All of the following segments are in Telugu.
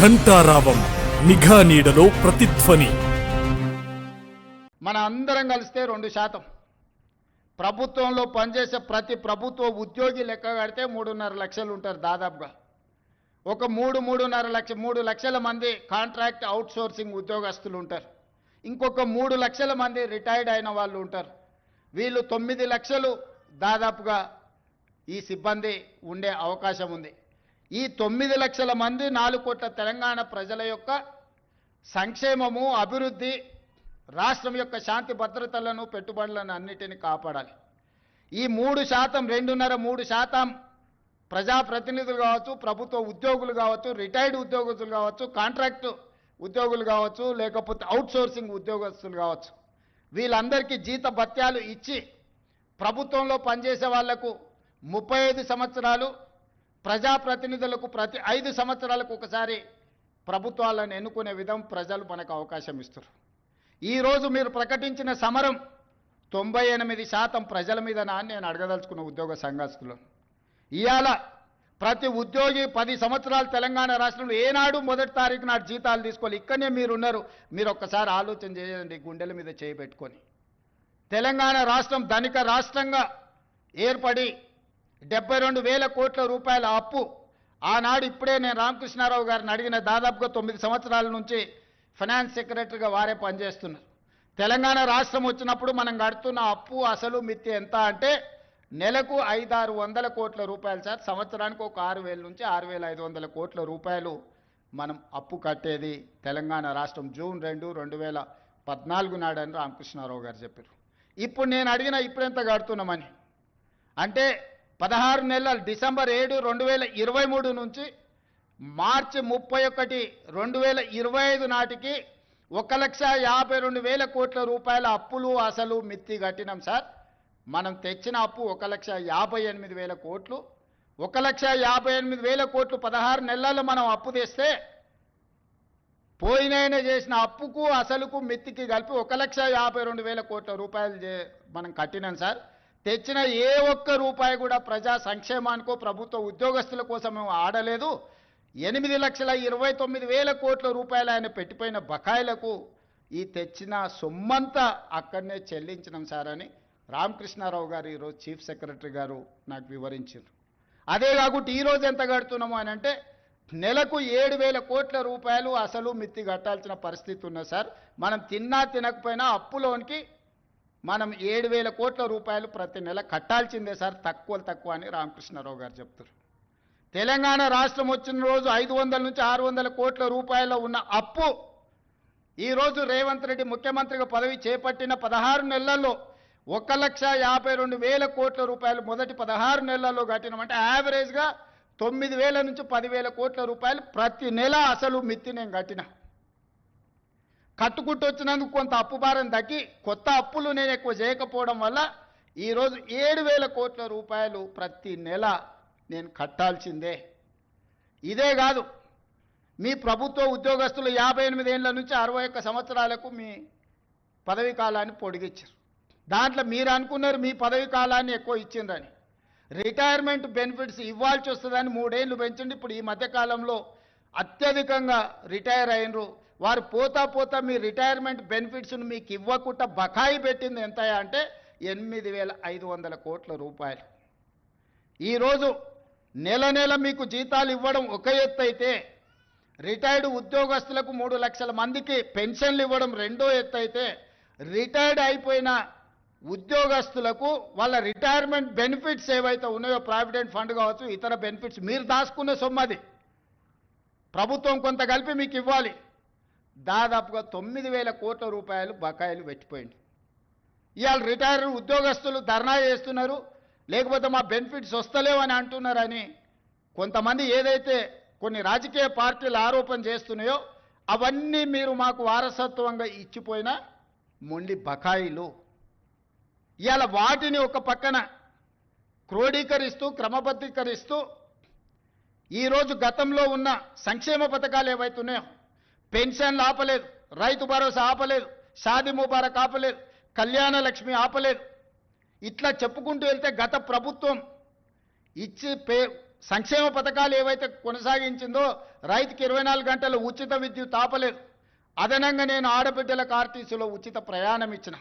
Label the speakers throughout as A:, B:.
A: ఘంటారావం నిఘా నీడలో ప్రతిధ్వని.
B: మన అందరం కలిస్తే రెండు శాతం. ప్రభుత్వంలో పనిచేసే ప్రతి ప్రభుత్వ ఉద్యోగి లెక్క కడితే మూడున్నర లక్షలు ఉంటారు దాదాపుగా. ఒక మూడు మూడున్నర లక్ష మూడు లక్షల మంది కాంట్రాక్ట్ అవుట్సోర్సింగ్ ఉద్యోగస్తులు ఉంటారు. ఇంకొక మూడు లక్షల మంది రిటైర్డ్ అయిన వాళ్ళు ఉంటారు. వీళ్ళు తొమ్మిది లక్షలు దాదాపుగా ఈ సిబ్బంది ఉండే అవకాశం ఉంది. ఈ తొమ్మిది లక్షల మంది నాలుగు కోట్ల తెలంగాణ ప్రజల యొక్క సంక్షేమము అభివృద్ధి రాష్ట్రం యొక్క శాంతి భద్రతలను పెట్టుబడులను అన్నిటిని కాపాడాలి. ఈ మూడు శాతం రెండున్నర మూడు శాతం ప్రజాప్రతినిధులు కావచ్చు ప్రభుత్వ ఉద్యోగులు కావచ్చు రిటైర్డ్ ఉద్యోగస్తులు కావచ్చు కాంట్రాక్ట్ ఉద్యోగులు కావచ్చు లేకపోతే అవుట్సోర్సింగ్ ఉద్యోగస్తులు కావచ్చు. వీళ్ళందరికీ జీత భత్యాలు ఇచ్చి ప్రభుత్వంలో పనిచేసే వాళ్ళకు ముప్పై ఐదు సంవత్సరాలు ప్రజాప్రతినిధులకు ప్రతి ఐదు సంవత్సరాలకు ఒకసారి ప్రభుత్వాలను ఎన్నుకునే విధం ప్రజలు మనకు అవకాశం ఇస్తారు ఈరోజు మీరు ప్రకటించిన సమరం తొంభై ఎనిమిది శాతం ప్రజల మీద నాన్ని నేను అడగదలుచుకున్న ఉద్యోగ సంఘస్థులు. ఇవాళ ప్రతి ఉద్యోగి పది సంవత్సరాలు తెలంగాణ రాష్ట్రంలో ఏనాడు మొదటి తారీఖు నాడు జీతాలు తీసుకోవాలి. ఇక్కడనే మీరు ఉన్నారు మీరు ఒక్కసారి ఆలోచన చేయండి గుండెల మీద చేయి పెట్టుకొని. తెలంగాణ రాష్ట్రం ధనిక రాష్ట్రంగా ఏర్పడి డెబ్బై రెండు వేల కోట్ల రూపాయల అప్పు. ఆనాడు ఇప్పుడే నేను రామకృష్ణారావు గారిని అడిగిన దాదాపుగా తొమ్మిది సంవత్సరాల నుంచి ఫైనాన్స్ సెక్రటరీగా వారే పనిచేస్తున్నారు. తెలంగాణ రాష్ట్రం వచ్చినప్పుడు మనం కడుతున్న అప్పు అసలు మిత్తి ఎంత అంటే నెలకు ఐదారు వందల కోట్ల రూపాయలు సార్. సంవత్సరానికి ఒక ఆరు వేల నుంచి ఆరు వేల ఐదు వందల కోట్ల రూపాయలు మనం అప్పు కట్టేది తెలంగాణ రాష్ట్రం జూన్ రెండు రెండు వేల పద్నాలుగు నాడని రామకృష్ణారావు గారు చెప్పారు. ఇప్పుడు నేను అడిగిన ఇప్పుడెంత కడుతున్నామని? అంటే పదహారు నెలలు డిసెంబర్ ఏడు రెండు వేల ఇరవై మూడు నుంచి మార్చి ముప్పై ఒకటి రెండు వేల ఇరవై ఐదు నాటికి ఒక లక్ష యాభై రెండు వేల కోట్ల రూపాయల అప్పులు అసలు మిత్తి కట్టినాం సార్. మనం తెచ్చిన అప్పు ఒక లక్ష యాభై ఎనిమిది వేల కోట్లు. ఒక లక్ష యాభై ఎనిమిది వేల కోట్లు పదహారు నెలల్లో మనం అప్పు తెస్తే పోయినైనా చేసిన అప్పుకు అసలుకు మిత్తికి కలిపి ఒక లక్ష యాభై రెండు వేల కోట్ల రూపాయలు చే- మనం కట్టినాం సార్. తెచ్చిన ఏ ఒక్క రూపాయి కూడా ప్రజా సంక్షేమానికో ప్రభుత్వ ఉద్యోగస్తుల కోసం మేము ఆడలేదు. ఎనిమిది లక్షల ఇరవై తొమ్మిది వేల కోట్ల రూపాయలు ఆయన పెట్టిపోయిన బకాయిలకు ఈ తెచ్చిన సొమ్మంతా అక్కడనే చెల్లించినాం సార్ అని రామకృష్ణారావు గారు ఈరోజు చీఫ్ సెక్రటరీ గారు నాకు వివరించారు. అదే కాకుండా ఈరోజు ఎంత కడుతున్నాము అని అంటే నెలకు ఏడు వేల కోట్ల రూపాయలు అసలు మిత్తి కట్టాల్సిన పరిస్థితి ఉన్నది సార్. మనం తిన్నా తినకపోయినా అప్పులోనికి మనం ఏడు వేల కోట్ల రూపాయలు ప్రతి నెల కట్టాల్సిందే సార్. తక్కువ తక్కువ అని రామకృష్ణారావు గారు చెప్తారు తెలంగాణ రాష్ట్రం వచ్చిన రోజు ఐదు వందల నుంచి ఆరు వందల కోట్ల రూపాయల ఉన్న అప్పు ఈరోజు రేవంత్ రెడ్డి ముఖ్యమంత్రిగా పదవి చేపట్టిన పదహారు నెలల్లో ఒక లక్ష యాభై రెండు వేల కోట్ల రూపాయలు మొదటి పదహారు నెలల్లో కట్టినామంటే యావరేజ్గా తొమ్మిది వేల నుంచి పదివేల కోట్ల రూపాయలు ప్రతి నెల అసలు మిత్తి నేను కట్టిన. కట్టుకుంటూ వచ్చినందుకు కొంత అప్పు భారం తగ్గి కొత్త అప్పులు నేను ఎక్కువ చేయకపోవడం వల్ల ఈరోజు ఏడు వేల కోట్ల రూపాయలు ప్రతి నెల నేను కట్టాల్సిందే. ఇదే కాదు మీ ప్రభుత్వ ఉద్యోగస్తులు యాభై ఎనిమిది ఏళ్ళ నుంచి అరవై ఒక్క సంవత్సరాలకు మీ పదవీ కాలాన్ని పొడిగించారు దాంట్లో మీరు అనుకున్నారు మీ పదవీ కాలాన్ని ఎక్కువ ఇచ్చిండ్రని రిటైర్మెంట్ బెనిఫిట్స్ ఇవ్వాల్సి వస్తుందని మూడేళ్ళు పెంచండి. ఇప్పుడు ఈ మధ్యకాలంలో అత్యధికంగా రిటైర్ అయినరు వారు పోతా పోతా మీ రిటైర్మెంట్ బెనిఫిట్స్ను మీకు ఇవ్వకుండా బకాయి పెట్టింది ఎంత అంటే ఎనిమిది వేల ఐదు వందల కోట్ల రూపాయలు. ఈరోజు నెల నెల మీకు జీతాలు ఇవ్వడం ఒక ఎత్తు అయితే రిటైర్డ్ ఉద్యోగస్తులకు మూడు లక్షల మందికి పెన్షన్లు ఇవ్వడం రెండో ఎత్తు అయితే రిటైర్డ్ అయిపోయిన ఉద్యోగస్తులకు వాళ్ళ రిటైర్మెంట్ బెనిఫిట్స్ ఏవైతే ఉన్నాయో ప్రావిడెంట్ ఫండ్ కావచ్చు ఇతర బెనిఫిట్స్ మీరు దాచుకున్న సొమ్మది ప్రభుత్వం కొంత కలిపి మీకు ఇవ్వాలి. దాదాపుగా తొమ్మిది వేల కోట్ల రూపాయలు బకాయిలు పెట్టిపోయింది. ఇవాళ రిటైర్ ఉద్యోగస్తులు ధర్నా చేస్తున్నారు. లేకపోతే మా బెనిఫిట్స్ వస్తలేవని అంటున్నారని కొంతమంది ఏదైతే కొన్ని రాజకీయ పార్టీలు ఆరోపణ చేస్తున్నాయో అవన్నీ మీరు మాకు వారసత్వంగా ఇచ్చిపోయిన మొండి బకాయిలు. ఇవాళ వాటిని ఒక పక్కన క్రోడీకరిస్తూ క్రమబద్ధీకరిస్తూ ఈరోజు గతంలో ఉన్న సంక్షేమ పథకాలు ఏవైతున్నాయో పెన్షన్లు ఆపలేదు రైతు భరోసా ఆపలేదు షాది ముబారక్ ఆపలేదు కళ్యాణ లక్ష్మి ఆపలేదు. ఇట్లా చెప్పుకుంటూ వెళ్తే గత ప్రభుత్వం ఇచ్చి పే సంక్షేమ పథకాలు ఏవైతే కొనసాగించిందో రైతుకి ఇరవై నాలుగు గంటలు ఉచిత విద్యుత్ ఆపలేదు. అదనంగా నేను ఆడబిడ్డలకు ఆర్టీసీలో ఉచిత ప్రయాణం ఇచ్చిన.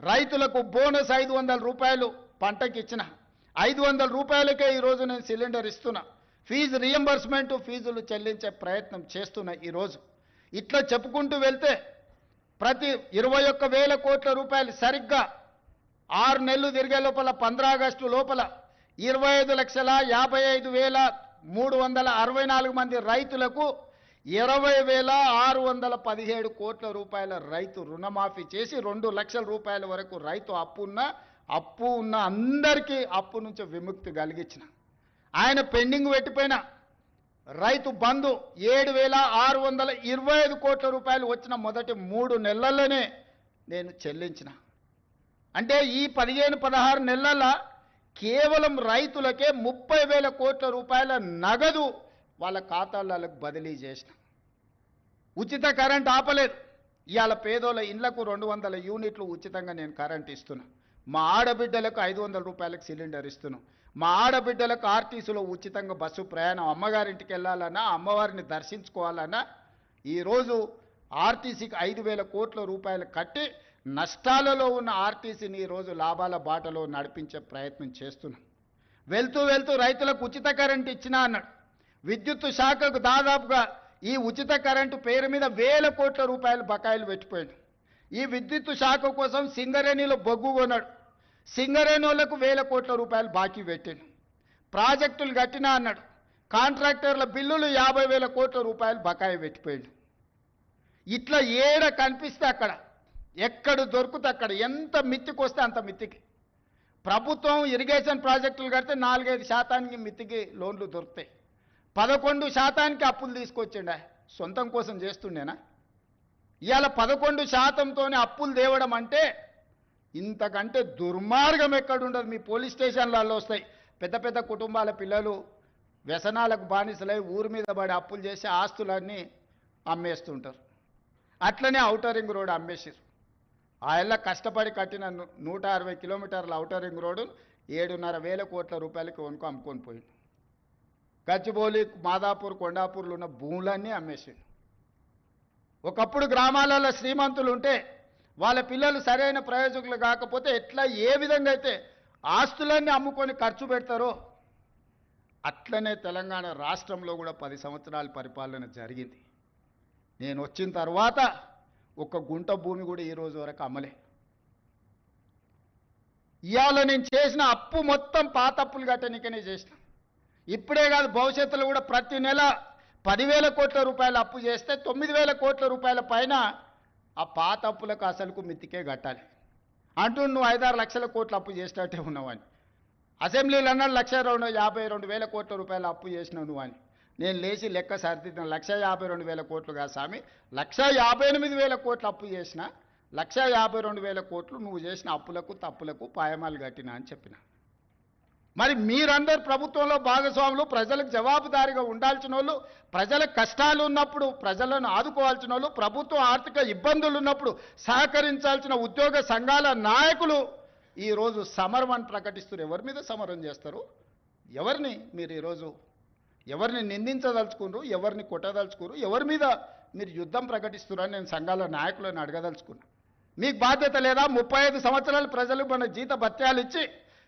B: రైతులకు బోనస్ ఐదు వందల రూపాయలు పంటకి ఇచ్చిన. ఐదు వందల రూపాయలకే ఈరోజు నేను సిలిండర్ ఇస్తున్నా. ఫీజు రియంబర్స్మెంట్ ఫీజులు చెల్లించే ప్రయత్నం చేస్తున్నా ఈరోజు ఇట్లా చెప్పుకుంటూ వెళ్తే ప్రతి ఇరవై ఒక్క వేల కోట్ల రూపాయలు సరిగ్గా ఆరు నెలలు తిరిగే లోపల పంద్రా ఆగస్టు లోపల ఇరవై ఐదు లక్షల యాభై ఐదు వేల మూడు వందల అరవై నాలుగు మంది రైతులకు ఇరవై వేల ఆరు వందల పదిహేడు కోట్ల రూపాయల రైతు రుణమాఫీ చేసి రెండు లక్షల రూపాయల వరకు రైతు అప్పు ఉన్న అప్పు ఉన్న అందరికీ అప్పు నుంచి విముక్తి కలిగించిన. ఆయన పెండింగ్ పెట్టిపోయిన రైతు బంధు ఏడు వేల ఆరు వందల ఇరవై ఐదు కోట్ల రూపాయలు వచ్చిన మొదటి మూడు నెలల్లోనే నేను చెల్లించిన. అంటే ఈ పదిహేను పదహారు నెలల కేవలం రైతులకే ముప్పై వేల కోట్ల రూపాయల నగదు వాళ్ళ ఖాతాలకు బదిలీ చేసిన. ఉచిత కరెంట్ ఆపలేదు. ఇవాళ పేదోళ్ళ ఇండ్లకు రెండు వందల యూనిట్లు ఉచితంగా నేను కరెంట్ ఇస్తున్నా. మా ఆడబిడ్డలకు ఐదు వందల రూపాయలకు సిలిండర్ ఇస్తున్నాం మా ఆడబిడ్డలకు ఆర్టీసీలో ఉచితంగా బస్సు ప్రయాణం అమ్మగారింటికి వెళ్ళాలన్నా అమ్మవారిని దర్శించుకోవాలన్నా ఈరోజు ఆర్టీసీకి ఐదు వేల కోట్ల రూపాయలు కట్టి నష్టాలలో ఉన్న ఆర్టీసీని ఈరోజు లాభాల బాటలో నడిపించే ప్రయత్నం చేస్తున్నాం. వెళ్తూ వెళ్తూ రైతులకు ఉచిత కరెంట్ ఇచ్చినా అన్నాడు. విద్యుత్ శాఖకు దాదాపుగా ఈ ఉచిత కరెంటు పేరు మీద వేల కోట్ల రూపాయలు బకాయిలు పెట్టిపోయాడు. ఈ విద్యుత్ శాఖ కోసం సింగరేణిలో బొగ్గు కొన్నాడు. సింగరేణి వాళ్ళకు వేల కోట్ల రూపాయలు బాకీ పెట్టాడు. ప్రాజెక్టులు కట్టినా అన్నాడు. కాంట్రాక్టర్ల బిల్లులు యాభై వేల కోట్ల రూపాయలు బకాయి పెట్టిపోయాడు. ఇట్లా ఏడ కనిపిస్తే అక్కడ ఎక్కడ దొరుకుతే అక్కడ ఎంత మిత్తికి వస్తే అంత మిత్తికి. ప్రభుత్వం ఇరిగేషన్ ప్రాజెక్టులు కడితే నాలుగైదు శాతానికి మిత్తికి లోన్లు దొరుకుతాయి. పదకొండు శాతానికి అప్పులు తీసుకొచ్చిండ. సొంతం కోసం చేస్తుండేనా? ఇవాళ పదకొండు శాతంతోనే అప్పులు తేవడం అంటే ఇంతకంటే దుర్మార్గం ఎక్కడుండదు. మీ పోలీస్ స్టేషన్లలో వస్తాయి. పెద్ద పెద్ద కుటుంబాల పిల్లలు వ్యసనాలకు బానిసలై ఊరి మీద పడి అప్పులు చేసి ఆస్తులన్నీ అమ్మేస్తుంటారు. అట్లనే ఔటర్ రింగ్ రోడ్ అమ్మేసారు ఆయన కష్టపడి కట్టిన నూట అరవై కిలోమీటర్ల ఔటర్ రింగ్ రోడ్డు ఏడున్నర వేల కోట్ల రూపాయలకి వనుకు అమ్ముకొని పోయింది. గచ్చిబౌలి మాదాపూర్ కొండాపూర్లో ఉన్న భూములన్నీ అమ్మేసిండు ఒకప్పుడు గ్రామాలలో శ్రీమంతులు ఉంటే వాళ్ళ పిల్లలు సరైన ప్రయోజకులు కాకపోతే ఎట్లా ఏ విధంగా అయితే ఆస్తులన్నీ అమ్ముకొని ఖర్చు పెడతారో అట్లనే తెలంగాణ రాష్ట్రంలో కూడా పది సంవత్సరాల పరిపాలన జరిగింది. నేను వచ్చిన తర్వాత ఒక గుంట భూమి కూడా ఈ రోజు వరకు అమ్మలే. ఇవాళ నేను చేసిన అప్పు మొత్తం పాత అప్పులు కట్టనికనే చేసిన. ఇప్పుడే కాదు భవిష్యత్తులో కూడా ప్రతి నెల పదివేల కోట్ల రూపాయల అప్పు చేస్తే తొమ్మిది వేల కోట్ల రూపాయల పైన ఆ పాత అప్పులకు అసలుకు మిత్తికే కట్టాలి. అంటూ నువ్వు ఐదారు లక్షల కోట్లు అప్పు చేసినట్టే ఉన్నావని అసెంబ్లీలో అన్నాడు లక్ష రెండు యాభై రెండు వేల కోట్ల రూపాయల అప్పు చేసినావు నువ్వు అని. నేను లేచి లెక్క సరిదిద్దిన లక్ష యాభై రెండు వేల కోట్లు కాదు స్వామి. లక్ష యాభై ఎనిమిది వేల కోట్లు అప్పు చేసిన లక్ష యాభై రెండు వేల కోట్లు నువ్వు చేసిన అప్పులకు తప్పులకు పాయమాలు కట్టినా అని చెప్పిన. మరి మీరందరు ప్రభుత్వంలో భాగస్వాములు ప్రజలకు జవాబుదారీగా ఉండాల్సిన వాళ్ళు ప్రజల కష్టాలు ఉన్నప్పుడు ప్రజలను ఆదుకోవాల్సిన వాళ్ళు ప్రభుత్వం ఆర్థిక ఇబ్బందులు ఉన్నప్పుడు సహకరించాల్సిన ఉద్యోగ సంఘాల నాయకులు ఈరోజు సమరం అని ప్రకటిస్తారు ఎవరి మీద సమరం చేస్తారు? ఎవరిని మీరు ఈరోజు ఎవరిని నిందించదలుచుకున్నారు? ఎవరిని కొట్టదలుచుకున్నారు? ఎవరి మీద మీరు యుద్ధం ప్రకటిస్తున్నారని నేను సంఘాల నాయకులను అడగదలుచుకున్నాను మీకు బాధ్యత లేదా? ముప్పై ఐదు సంవత్సరాలు ప్రజలు మన జీత భత్యాలు ఇచ్చి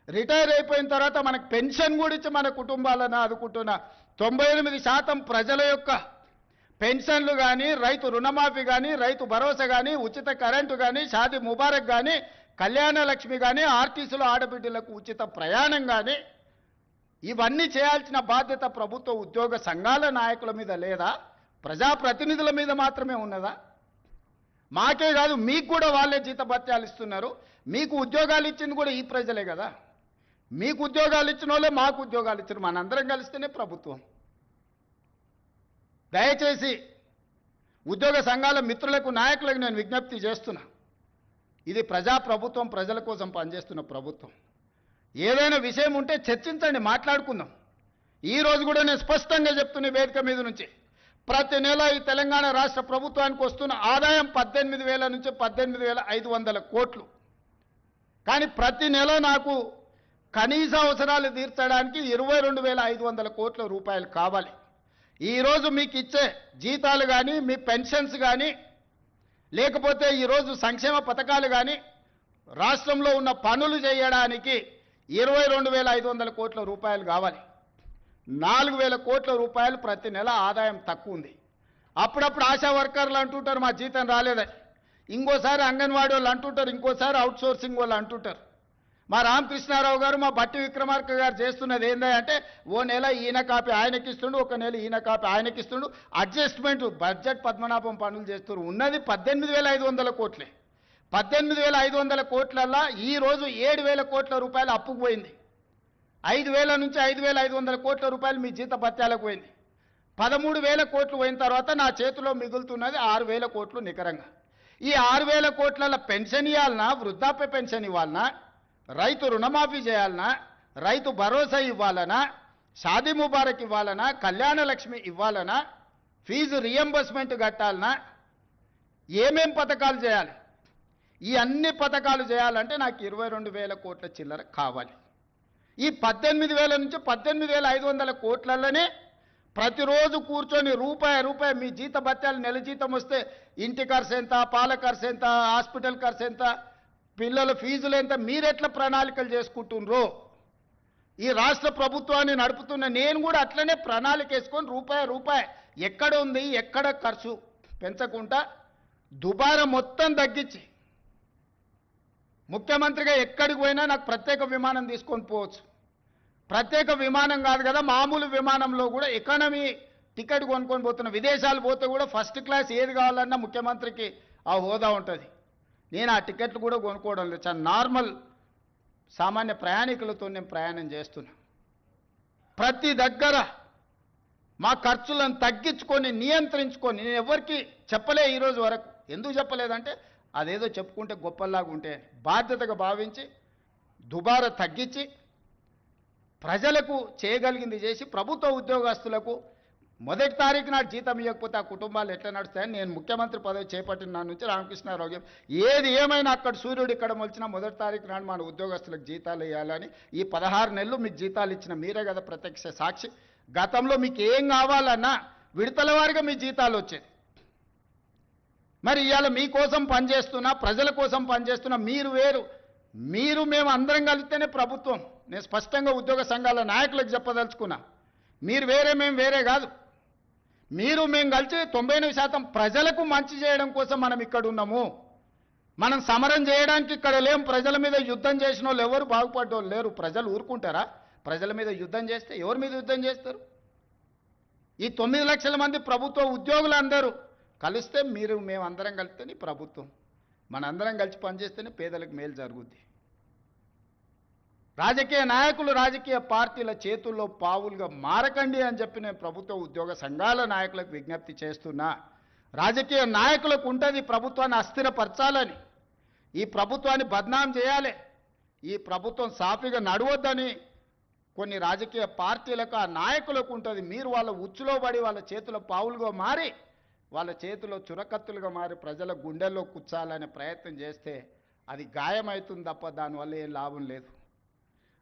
B: రిటైర్ అయిపోయిన తర్వాత మనకు పెన్షన్ కూడా ఇచ్చి మన కుటుంబాలను ఆదుకుంటున్న తొంభై ఎనిమిది శాతం ప్రజల యొక్క పెన్షన్లు కానీ రైతు రుణమాఫీ కానీ రైతు భరోసా కానీ ఉచిత కరెంటు కానీ షాది ముబారక్ కానీ కళ్యాణ లక్ష్మి కానీ ఆర్టీసీలో ఆడబిడ్డలకు ఉచిత ప్రయాణం కానీ ఇవన్నీ చేయాల్సిన బాధ్యత ప్రభుత్వ ఉద్యోగ సంఘాల నాయకుల మీద లేదా ప్రజాప్రతినిధుల మీద మాత్రమే ఉన్నదా? మాకే కాదు మీకు కూడా వాళ్ళే జీతభత్యాలు ఇస్తున్నారు. మీకు ఉద్యోగాలు ఇచ్చింది కూడా ఈ ప్రజలే కదా? మీకు ఉద్యోగాలు ఇచ్చిన వాళ్ళే మాకు ఉద్యోగాలు ఇచ్చారు. మనందరం కలిస్తేనే ప్రభుత్వం. దయచేసి ఉద్యోగ సంఘాల మిత్రులకు నాయకులకు నేను విజ్ఞప్తి చేస్తున్నా. ఇది ప్రజా ప్రభుత్వం ప్రజల కోసం పనిచేస్తున్న ప్రభుత్వం. ఏదైనా విషయం ఉంటే చర్చించండి మాట్లాడుకుందాం. ఈ రోజు కూడా నేను స్పష్టంగా చెప్తున్న వేదిక మీద నుంచి ప్రతి నెల ఈ తెలంగాణ రాష్ట్ర ప్రభుత్వానికి వస్తున్న ఆదాయం పద్దెనిమిది వేల నుంచి పద్దెనిమిది వేల ఐదు వందల కోట్లు. కానీ ప్రతి నెల నాకు కనీస అవసరాలు తీర్చడానికి ఇరవై రెండు వేల ఐదు వందల కోట్ల రూపాయలు కావాలి. ఈరోజు మీకు ఇచ్చే జీతాలు కానీ మీ పెన్షన్స్ కానీ లేకపోతే ఈరోజు సంక్షేమ పథకాలు కానీ రాష్ట్రంలో ఉన్న పనులు చేయడానికి ఇరవై రెండు వేల ఐదు వందల కోట్ల రూపాయలు కావాలి. నాలుగు వేల కోట్ల రూపాయలు ప్రతి నెల ఆదాయం తక్కువ ఉంది. అప్పుడప్పుడు ఆశా వర్కర్లు అంటుంటారు మా జీతం రాలేదని. ఇంకోసారి అంగన్వాడీ వాళ్ళు అంటుంటారు ఇంకోసారి అవుట్సోర్సింగ్ వాళ్ళు అంటుంటారు. మా రామకృష్ణారావు గారు మా బట్టి విక్రమార్క గారు చేస్తున్నది ఏంటంటే ఓ నెల ఈయన కాపీ ఆయనకి ఇస్తుండు ఒక నెల ఈయన కాపీ ఆయనకి ఇస్తుండు. అడ్జస్ట్మెంట్ బడ్జెట్ పద్మనాభం పనులు చేస్తున్నారు. ఉన్నది పద్దెనిమిది వేల ఐదు వందల కోట్లే. పద్దెనిమిది వేల ఐదు వందల కోట్లల్లా ఈరోజు ఏడు వేల కోట్ల రూపాయలు అప్పుకు పోయింది. ఐదు వేల నుంచి ఐదు వేల ఐదు వందల కోట్ల రూపాయలు మీ జీత భత్యాలకు పోయింది. పదమూడు వేల కోట్లు పోయిన తర్వాత నా చేతిలో మిగులుతున్నది ఆరు వేల కోట్లు నికరంగా. ఈ ఆరు వేల కోట్ల పెన్షన్ ఇవ్వాలన్నా వృద్ధాప్య పెన్షన్ ఇవ్వాలనా? రైతు రుణమాఫీ చేయాలనా? రైతు భరోసా ఇవ్వాలనా? షాదీ ముబారక్ ఇవ్వాలనా? కళ్యాణ లక్ష్మి ఇవ్వాలనా? ఫీజు రియంబర్స్మెంట్ కట్టాలనా? ఏమేం పథకాలు చేయాలి? ఈ అన్ని పథకాలు చేయాలంటే నాకు ఇరవై రెండు వేల కోట్ల చిల్లర కావాలి. ఈ పద్దెనిమిది వేల నుంచి పద్దెనిమిది వేల ఐదు వందల కోట్లలోనే ప్రతిరోజు కూర్చొని రూపాయి రూపాయి మీ జీత భత్యాలు నెల జీతం వస్తే ఇంటి ఖర్చు ఎంత పాల ఖర్చు ఎంత హాస్పిటల్ ఖర్చు ఎంత పిల్లల ఫీజులు ఎంత? మీరెట్లా ప్రణాళికలు చేసుకుంటుండ్రో? ఈ రాష్ట్ర ప్రభుత్వాన్ని నడుపుతున్న నేను కూడా అట్లనే ప్రణాళిక వేసుకొని రూపాయి రూపాయి ఎక్కడ ఉంది ఎక్కడ ఖర్చు పెంచకుండా దుబారా మొత్తం తగ్గించి ముఖ్యమంత్రిగా ఎక్కడికి పోయినా నాకు ప్రత్యేక విమానం తీసుకొని పోవచ్చు. ప్రత్యేక విమానం కాదు కదా మామూలు విమానంలో కూడా ఎకానమీ టికెట్ కొనుక్కొని పోతున్న విదేశాలు పోతే కూడా ఫస్ట్ క్లాస్ ఏది కావాలన్నా ముఖ్యమంత్రికి ఆ హోదా ఉంటుంది. నేను ఆ టికెట్లు కూడా కొనుక్కోవడం లేదు. చాలా నార్మల్ సామాన్య ప్రయాణికులతో నేను ప్రయాణం చేస్తున్నా. ప్రతి దగ్గర మా ఖర్చులను తగ్గించుకొని నియంత్రించుకొని నేను ఎవరికి చెప్పలే ఈరోజు వరకు. ఎందుకు చెప్పలేదంటే అదేదో చెప్పుకుంటే గొప్పలాగా ఉంటే బాధ్యతగా భావించి దుబారా తగ్గించి ప్రజలకు చేయగలిగింది చేసి ప్రభుత్వ ఉద్యోగస్తులకు మొదటి తారీఖు నాడు జీతం ఇవ్వకపోతే ఆ కుటుంబాలు ఎట్లా నడుస్తాయని నేను ముఖ్యమంత్రి పదవి చేపట్టిన నా నుంచి రామకృష్ణారావు గారు ఏది ఏమైనా అక్కడ సూర్యుడు ఇక్కడ మొలిచినా మొదటి తారీఖు నాడు మన ఉద్యోగస్తులకు జీతాలు ఇవ్వాలని ఈ పదహారు నెలలు మీకు జీతాలు ఇచ్చిన మీరే కదా ప్రత్యక్ష సాక్షి. గతంలో మీకు ఏం కావాలన్నా విడతల వారిగా మీ జీతాలు వచ్చేది. మరి ఇవాళ మీకోసం పనిచేస్తున్నా ప్రజల కోసం పనిచేస్తున్నా మీరు వేరు. మీరు మేము అందరం కలిస్తేనే ప్రభుత్వం. నేను స్పష్టంగా ఉద్యోగ సంఘాల నాయకులకు చెప్పదలుచుకున్నా. మీరు వేరే మేము వేరే కాదు. మీరు మేము కలిసి తొంభై ఎనిమిది శాతం ప్రజలకు మంచి చేయడం కోసం మనం ఇక్కడ ఉన్నాము. మనం సమరం చేయడానికి ఇక్కడ లేం. ప్రజల మీద యుద్ధం చేసిన వాళ్ళు ఎవరు బాగుపడ్డోళ్ళు లేరు. ప్రజలు ఊరుకుంటారా? ప్రజల మీద యుద్ధం చేస్తే ఎవరి మీద యుద్ధం చేస్తారు? ఈ తొమ్మిది లక్షల మంది ప్రభుత్వ ఉద్యోగులందరూ కలిస్తే మీరు మేమందరం కలిస్తేనే ప్రభుత్వం. మనందరం కలిసి పనిచేస్తేనే పేదలకు మేలు జరుగుద్ది. రాజకీయ నాయకులు రాజకీయ పార్టీల చేతుల్లో పావులుగా మారకండి అని చెప్పి నేను ప్రభుత్వ ఉద్యోగ సంఘాల నాయకులకు విజ్ఞప్తి చేస్తున్నా. రాజకీయ నాయకులకు ఉంటుంది ప్రభుత్వాన్ని అస్థిరపరచాలని. ఈ ప్రభుత్వాన్ని బద్నాం చేయాలి. ఈ ప్రభుత్వం సాఫీగా నడవద్దని కొన్ని రాజకీయ పార్టీలకు ఆ నాయకులకు ఉంటుంది. మీరు వాళ్ళ ఉచ్చులో పడి వాళ్ళ చేతిలో పావులుగా మారి వాళ్ళ చేతిలో చురకత్తులుగా మారి ప్రజల గుండెల్లో కూర్చాలనే ప్రయత్నం చేస్తే అది గాయమవుతుంది తప్ప దానివల్ల ఏం లాభం లేదు.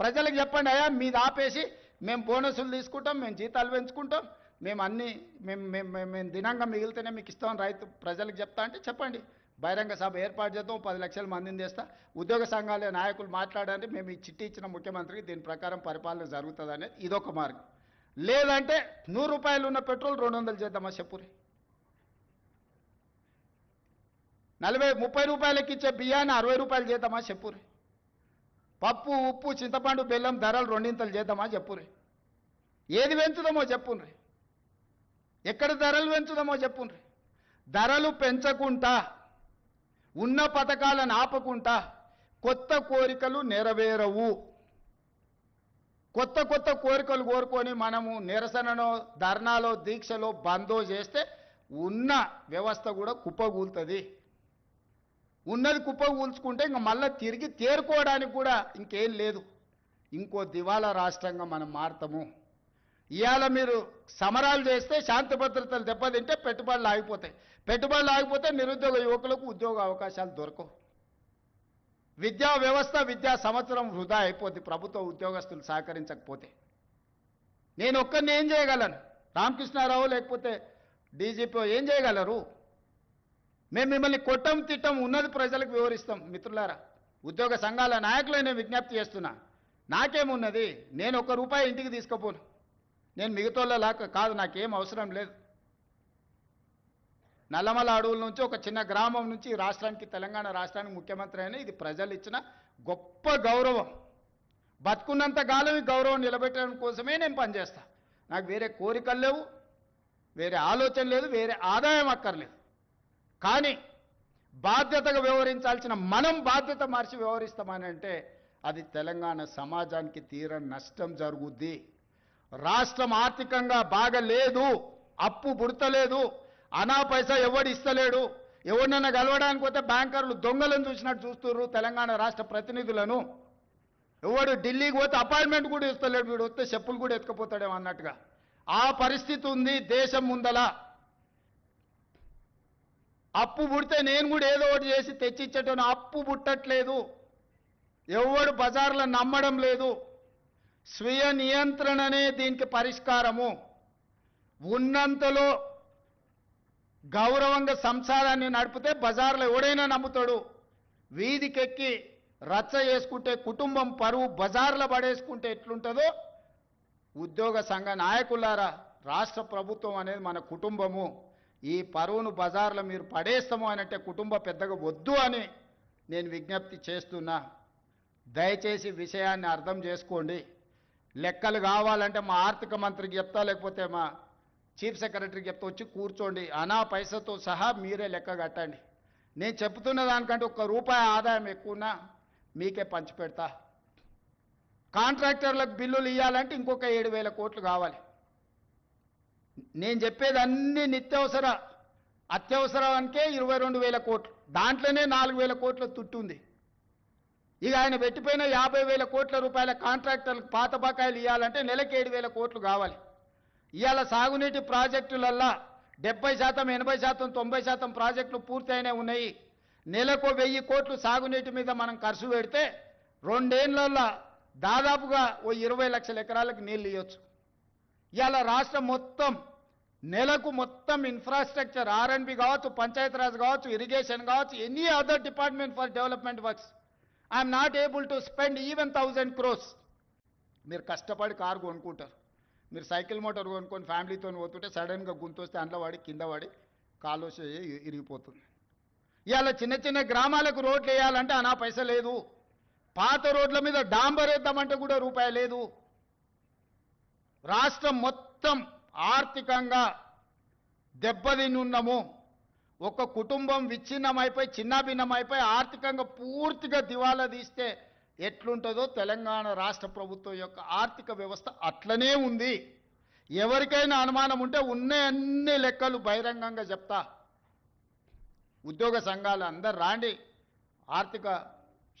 B: ప్రజలకు చెప్పండి అయ్యా మీది ఆపేసి మేము బోనసులు తీసుకుంటాం మేము జీతాలు పెంచుకుంటాం మేము అన్ని మేము మేము మేము మేము దినంగా మిగిలితేనే మీకు ఇస్తాం రైతు ప్రజలకు చెప్తా అంటే చెప్పండి. బహిరంగ సభ ఏర్పాటు చేద్దాం పది లక్షల మందిని చేస్తా. ఉద్యోగ సంఘాల నాయకులు మాట్లాడండి మేము ఈ చిట్టి ఇచ్చిన ముఖ్యమంత్రికి దీని ప్రకారం పరిపాలన జరుగుతుంది అనేది ఇదొక మార్గం. లేదంటే నూరు రూపాయలు ఉన్న పెట్రోల్ రెండు వందలు చేద్దామా చెప్పురి? నలభై ముప్పై రూపాయలకి ఇచ్చే బియ్యాన్ని అరవై రూపాయలు చేద్దామా చెప్పురి? పప్పు ఉప్పు చింతపండు బెల్లం ధరలు రెండింతలు చేద్దామా చెప్పురే ఏది పెంచుదామో చెప్పుండ్రి ఎక్కడ ధరలు పెంచుదామో చెప్పుండ్రి ధరలు పెంచకుండా ఉన్న పథకాలను ఆపకుండా కొత్త కోరికలు నెరవేరవు. కొత్త కొత్త కోరికలు కోరుకొని మనము నిరసనలో ధర్నాలో దీక్షలో బందో చేస్తే ఉన్న వ్యవస్థ కూడా కుప్పగూలుతుంది ఉన్నది కుప్ప కూల్చుకుంటే ఇంకా మళ్ళీ తిరిగి తేరుకోవడానికి కూడా ఇంకేం లేదు. ఇంకో దివాలా రాష్ట్రంగా మనం మారతాము. ఇవాళ మీరు సమరాలు చేస్తే శాంతి భద్రతలు దెబ్బతింటే పెట్టుబడులు ఆగిపోతాయి. పెట్టుబడులు ఆగిపోతే నిరుద్యోగ యువకులకు ఉద్యోగ అవకాశాలు దొరకవు. విద్యా వ్యవస్థ విద్యా సంవత్సరం వృధా అయిపోద్ది. ప్రభుత్వ ఉద్యోగస్తులు సహకరించకపోతే. నేను ఒక్కరిని ఏం చేయగలను? రామకృష్ణారావు లేకపోతే డీజీపీ ఏం చేయగలరు? మేము మిమ్మల్ని కొట్టం తిట్టం ఉన్నది ప్రజలకు వివరిస్తాం. మిత్రులారా ఉద్యోగ సంఘాల నాయకులు నేను విజ్ఞప్తి చేస్తున్నా. నాకేమున్నది? నేను ఒక రూపాయి ఇంటికి తీసుకుపోను. నేను మిగతాలాక కాదు నాకేం అవసరం లేదు. నల్లమల అడవుల నుంచి ఒక చిన్న గ్రామం నుంచి ఈ రాష్ట్రానికి తెలంగాణ రాష్ట్రానికి ముఖ్యమంత్రి అయిన ఇది ప్రజలు ఇచ్చిన గొప్ప గౌరవం. బతుకున్నంత కాలం ఈ గౌరవం నిలబెట్టడం కోసమే నేను పనిచేస్తా. నాకు వేరే కోరికలు లేవు వేరే ఆలోచన లేదు వేరే ఆదాయం అక్కర్లేదు. కానీ బాధ్యతగా వ్యవహరించాల్సిన మనం బాధ్యత మార్చి వ్యవహరిస్తామని అంటే అది తెలంగాణ సమాజానికి తీర నష్టం జరుగుద్ది. రాష్ట్రం ఆర్థికంగా బాగలేదు అప్పు బుడతలేదు అనా పైసా ఎవడు ఇస్తలేడు ఎవరినైనా కలవడానికి పోతే బ్యాంకర్లు దొంగలను చూసినట్టు చూస్తున్నారు తెలంగాణ రాష్ట్ర ప్రతినిధులను. ఎవడు ఢిల్లీకి పోతే అపాయింట్మెంట్ కూడా ఇస్తలేడు వీడు వస్తే చెప్పులు కూడా ఎత్తుకపోతాడేమో అన్నట్టుగా. ఆ పరిస్థితి ఉంది దేశం ముందల. అప్పు పుడితే నేను కూడా ఏదో ఒకటి చేసి తెచ్చిచ్చేటోను అప్పు పుట్టట్లేదు. ఎవడు బజార్లో నమ్మడం లేదు. స్వీయ నియంత్రణనే దీనికి పరిష్కారము. ఉన్నంతలో గౌరవంగా సంసారాన్ని నడిపితే బజార్లో ఎవడైనా నమ్ముతాడు. వీధికెక్కి రచ్చ చేసుకుంటే కుటుంబం పరువు బజార్లో పడేసుకుంటే ఎట్లుంటుందో ఉద్యోగ సంఘ నాయకులారా రాష్ట్ర ప్రభుత్వం అనేది మన కుటుంబము. ఈ పరువును బజార్లో మీరు పడేస్తాము అని అంటే కుటుంబ పెద్దగా వద్దు అని నేను విజ్ఞప్తి చేస్తున్నా. దయచేసి విషయాన్ని అర్థం చేసుకోండి. లెక్కలు కావాలంటే మా ఆర్థిక మంత్రికి చెప్తా లేకపోతే మా చీఫ్ సెక్రటరీకి చెప్తా వచ్చి కూర్చోండి. అనా పైసతో సహా మీరే లెక్క కట్టండి. నేను చెప్తున్న దానికంటే ఒక్క రూపాయి ఆదాయం ఎక్కువనా మీకే పంచిపెడతా కాంట్రాక్టర్లకు బిల్లులు ఇవ్వాలంటే ఇంకొక ఏడు వేల కోట్లు కావాలి. నేను చెప్పేది అన్ని నిత్యవసర అత్యవసరానికే ఇరవై రెండు వేల కోట్లు. దాంట్లోనే నాలుగు వేల కోట్ల తుట్టుంది ఇక ఆయన పెట్టిపోయిన యాభై వేల కోట్ల రూపాయల కాంట్రాక్టర్లకు పాత బకాయిలు ఇవ్వాలంటే నెలకి ఏడు వేల కోట్లు కావాలి. ఇవాళ సాగునీటి ప్రాజెక్టులల్లా డెబ్బై శాతం ఎనభై శాతం తొంభై శాతం ప్రాజెక్టులు పూర్తయినే ఉన్నాయి. నెలకు వెయ్యి కోట్లు సాగునీటి మీద మనం ఖర్చు పెడితే రెండేళ్ళల్లో దాదాపుగా ఓ ఇరవై లక్షల ఎకరాలకు నీళ్ళు ఇవ్వచ్చు. ఇవాళ రాష్ట్రం మొత్తం నెలకు మొత్తం ఇన్ఫ్రాస్ట్రక్చర్ ఆర్ఎన్బి కావచ్చు పంచాయతీరాజ్ కావచ్చు ఇరిగేషన్ కావచ్చు any other department for development works I'm not able to spend even thousand crores మీరు కష్టపడి కారు కొనుక్కుంటారు. మీరు సైకిల్ మోటార్ కొనుక్కొని ఫ్యామిలీతో పోతుంటే సడన్గా గుంతొస్తే అండ్ల వాడి కింద వాడి కాలుష్య ఇరిగిపోతుంది. ఇవాళ చిన్న చిన్న గ్రామాలకు రోడ్లు వేయాలంటే అనా పైస లేదు. పాత రోడ్ల మీద డాంబర్ వేద్దామంటే కూడా రూపాయి లేదు. రాష్ట్రం మొత్తం ఆర్థికంగా దెబ్బతినున్నాము ఒక కుటుంబం విచ్ఛిన్నమైపోయి చిన్నాభిన్నమైపోయి ఆర్థికంగా పూర్తిగా దివాలా తీస్తే ఎట్లుంటుందో తెలంగాణ రాష్ట్ర ప్రభుత్వం యొక్క ఆర్థిక వ్యవస్థ అట్లనే ఉంది. ఎవరికైనా అనుమానం ఉంటే ఉన్న అన్ని లెక్కలు బహిరంగంగా చెప్తా. ఉద్యోగ సంఘాలు అందరు రాండి. ఆర్థిక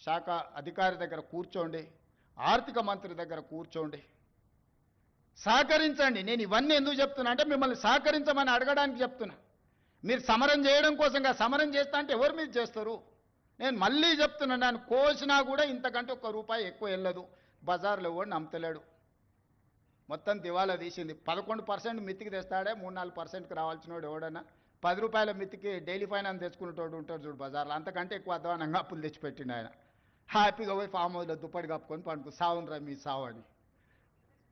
B: శాఖ అధికారి దగ్గర కూర్చోండి. ఆర్థిక మంత్రి దగ్గర కూర్చోండి. సహకరించండి. నేను ఇవన్నీ ఎందుకు చెప్తున్నా అంటే మిమ్మల్ని సహకరించమని అడగడానికి చెప్తున్నా. మీరు సమరం చేయడం కోసంగా సమరం చేస్తా అంటే ఎవరు మీరు చేస్తారు? నేను మళ్ళీ చెప్తున్నా నేను కోసినా కూడా ఇంతకంటే ఒక్క రూపాయి ఎక్కువ వెళ్ళదు. బజార్లో ఎవడు నమ్మతలేడు. మొత్తం దివాలా తీసింది. పదకొండు పర్సెంట్ మిత్తికి తెస్తాడే మూడు నాలుగు పర్సెంట్కి రావాల్సిన వాడు ఎవడన్నా? పది రూపాయల మిత్తికి డైలీ ఫైనాన్స్ తెచ్చుకునేటోడు ఉంటాడు చూడు బజార్లో. అంతకంటే ఎక్కువ అధ్వానంగా అప్పులు తెచ్చిపెట్టిండు ఆయన. హ్యాపీగా పోయి ఫామ్ హౌస్లో దుప్పటి కప్పుకొని పండుకు సావును రా మీ సావు అని.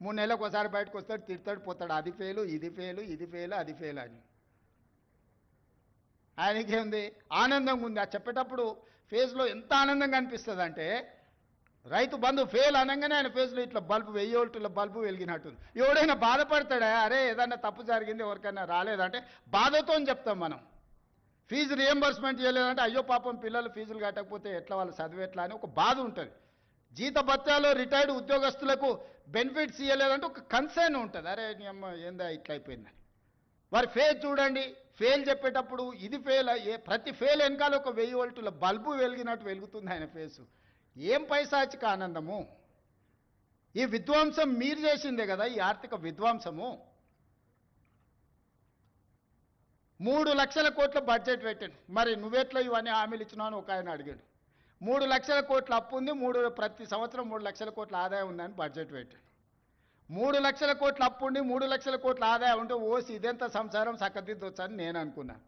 B: మూడు నెలలకు ఒకసారి బయటకు వస్తాడు తిడతాడు పోతాడు. అది ఫెయిలు ఇది ఫెయిలు ఇది ఫెయిలు అది ఫెయిల్ అని. ఆయనకేముంది? ఆనందంగా ఉంది. ఆ చెప్పేటప్పుడు ఫేజ్లో ఎంత ఆనందంగా అనిపిస్తుంది అంటే రైతు బంధు ఫెయిల్ అనగానే ఆయన ఫేజ్లో ఇట్లా బల్బు వెయ్యి వోల్టుల బల్బు వెలిగినట్టుంది. ఎవడైనా బాధపడతాడా? అరే ఏదన్నా తప్పు జరిగింది ఎవరికైనా రాలేదంటే బాధతో అని చెప్తాం మనం. ఫీజు రియంబర్స్మెంట్ చేయలేదంటే అయ్యో పాపం పిల్లలు ఫీజులు కట్టకపోతే ఎట్లా వాళ్ళు చదివేట్లా అని ఒక బాధ ఉంటుంది. జీతభత్యాలు రిటైర్డ్ ఉద్యోగస్తులకు బెనిఫిట్స్ ఇవ్వలేదంటే ఒక కన్సర్న్ ఉంటుంది. అరే నీ అమ్మ ఏందా ఇట్లా అయిపోయిందని. వారి ఫెయిల్ చూడండి. ఫెయిల్ చెప్పేటప్పుడు ఇది ఫెయిల్ అయ్యే ప్రతి ఫెయిల్ వెనకాల ఒక వెయ్యి వోల్టుల బల్బు వెలిగినట్టు వెలుగుతుంది ఆయన ఫేసు. ఏం పైసాచిక ఆనందము? ఈ విధ్వంసం మీరు చేసిందే కదా ఈ ఆర్థిక విధ్వంసము. మూడు లక్షల కోట్ల బడ్జెట్ పెట్టాను మరి నువ్వెట్లా ఇవన్నీ హామీలు ఇచ్చినావు అని ఒక ఆయన అడిగాడు. మూడు లక్షల కోట్ల అప్పు ఉంది మూడు ప్రతి సంవత్సరం మూడు లక్షల కోట్ల ఆదాయం ఉందని బడ్జెట్ పెట్టాను మూడు లక్షల కోట్ల అప్పు ఉండి మూడు లక్షల కోట్ల ఆదాయం ఉంటే ఓసి ఇదెంత సంసారం చక్కదిద్దొచ్చని నేను అనుకున్నాను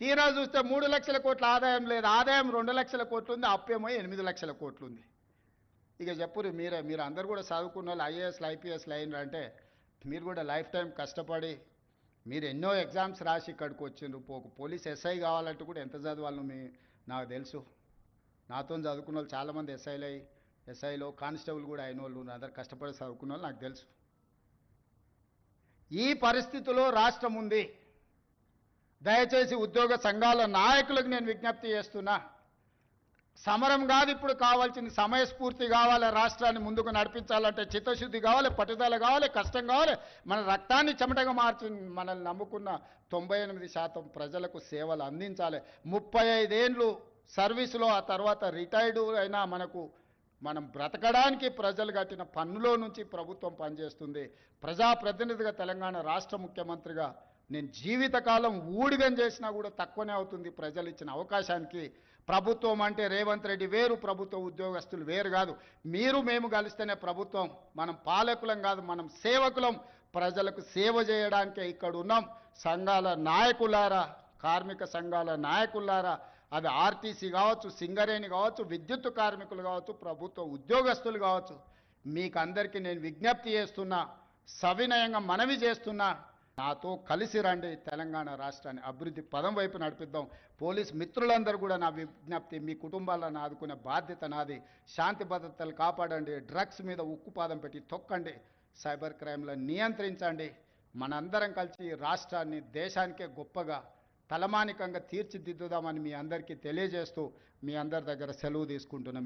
B: తీరా చూస్తే మూడు లక్షల కోట్ల ఆదాయం లేదు ఆదాయం రెండు లక్షల కోట్లు ఉంది అప్పేమో ఎనిమిది లక్షల కోట్లు ఉంది. ఇక చెప్పురు మీరే మీరు అందరు కూడా చదువుకున్న వాళ్ళు ఐఏఎస్లు ఐపీఎస్లు అయినరు అంటే మీరు కూడా లైఫ్ టైం కష్టపడి మీరు ఎన్నో ఎగ్జామ్స్ రాసి ఇక్కడికి వచ్చిండ్రు. పోలీస్ ఎస్ఐ కావాలంటే కూడా ఎంత చదవాలను మీ నాకు తెలుసు. నాతో చదువుకున్న వాళ్ళు చాలామంది ఎస్ఐలు అయ్యి ఎస్ఐలో కానిస్టేబుల్ కూడా అయిన వాళ్ళు అందరు కష్టపడి చదువుకున్న వాళ్ళు నాకు తెలుసు. ఈ పరిస్థితిలో రాష్ట్రం ఉంది. దయచేసి ఉద్యోగ సంఘాల నాయకులకు నేను విజ్ఞప్తి చేస్తున్నా. సమరం కాదు ఇప్పుడు కావాల్సింది సమయస్ఫూర్తి కావాలి రాష్ట్రాన్ని ముందుకు నడిపించాలంటే చిత్తశుద్ధి కావాలి పట్టుదల కావాలి కష్టం కావాలి. మన రక్తాన్ని చెమటగా మార్చి మనల్ని నమ్ముకున్న తొంభై ఎనిమిది శాతం ప్రజలకు సేవలు అందించాలి. ముప్పై ఐదేండ్లు సర్వీసులో ఆ తర్వాత రిటైర్డ్ అయినా మనకు మనం బ్రతకడానికి ప్రజలు కట్టిన పన్నులో నుంచి ప్రభుత్వం పనిచేస్తుంది. ప్రజాప్రతినిధిగా తెలంగాణ రాష్ట్ర ముఖ్యమంత్రిగా నేను జీవితకాలం ఊడిగం చేసినా కూడా తక్కువనే అవుతుంది ప్రజలు ఇచ్చిన అవకాశానికి. ప్రభుత్వం అంటే రేవంత్ రెడ్డి వేరు ప్రభుత్వ ఉద్యోగస్తులు వేరు కాదు. మీరు మేము కలిస్తేనే ప్రభుత్వం. మనం పాలకులం కాదు మనం సేవకులం. ప్రజలకు సేవ చేయడానికే ఇక్కడ ఉన్నాం సంఘాల నాయకులారా కార్మిక సంఘాల నాయకులారా అది ఆర్టీసీ కావచ్చు సింగరేణి కావచ్చు విద్యుత్ కార్మికులు కావచ్చు ప్రభుత్వ ఉద్యోగస్తులు కావచ్చు. మీకు అందరికీ నేను విజ్ఞప్తి చేస్తున్నా సవినయంగా మనవి చేస్తున్నా నాతో కలిసి రండి తెలంగాణ రాష్ట్రాన్ని అభివృద్ధి పదం వైపు నడిపిద్దాం. పోలీస్ మిత్రులందరూ కూడా నా విజ్ఞప్తి మీ కుటుంబాలను ఆదుకునే బాధ్యత నాది. శాంతి భద్రతలు కాపాడండి డ్రగ్స్ మీద ఉక్కుపాదం పెట్టి తొక్కండి సైబర్ క్రైమ్లను నియంత్రించండి. మనందరం కలిసి రాష్ట్రాన్ని దేశానికే గొప్పగా తలమానికంగా తీర్చిదిద్దుదామని మీ అందరికీ తెలియజేస్తూ మీ అందరి దగ్గర సెలవు తీసుకుంటున్నాం.